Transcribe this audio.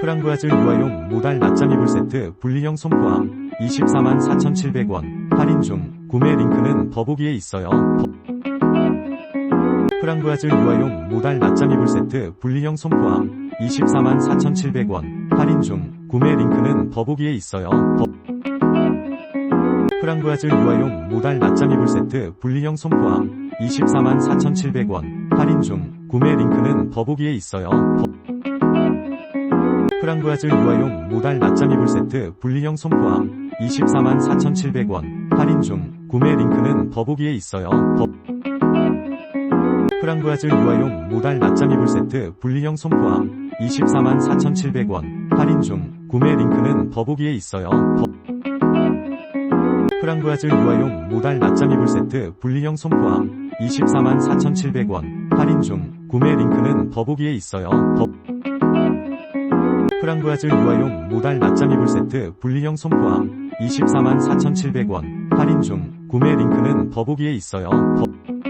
프랑브아즈 유아용 모달 낮잠 이불 세트 분리형 손포함 24만 4,700원 할인 중 구매 링크는 더보기에 있어요. 프랑브아즈 유아용 모달 낮잠 이불 세트 분리형 손포함 24만 4,700원 할인 중 구매 링크는 더보기에 있어요. 더- 프랑브아즈 유아용 모달 낮잠 이불 세트 분리형 손포함 24만 4,700원 할인 중 구매 링크는 더보기에 있어요. 더- 프랑브아즈 유아용 모달 낮잠 이불 세트 분리형 손포함 24만 4,700원 할인 중 구매 링크는 더보기에 있어요. 더- 프랑브아즈 유아용 모달 낮잠 이불 세트 분리형 손포함 24만 4,700원 할인 중 구매 링크는 더보기에 있어요. 더- 프랑브아즈 유아용 모달 낮잠 이불 세트 분리형 손포함 24만 4,700원 할인 중 구매 링크는 더보기에 있어요. 더- 프랑브아즈 유아용 모달 낮잠 이불 세트 분리형 손포함 24만 4,700원 할인 중 구매 링크는 더보기에 있어요. 더- 프랑브아즈 유아용 모달 낮잠 이불 세트 분리형 손포함 24만 4,700원 할인 중 구매 링크는 더보기에 있어요. 더- 프랑브아즈 유아용 모달 낮잠 이불 세트 분리형 손포함 24만 4,700원 할인 중 구매 링크는 더보기에 있어요. 더-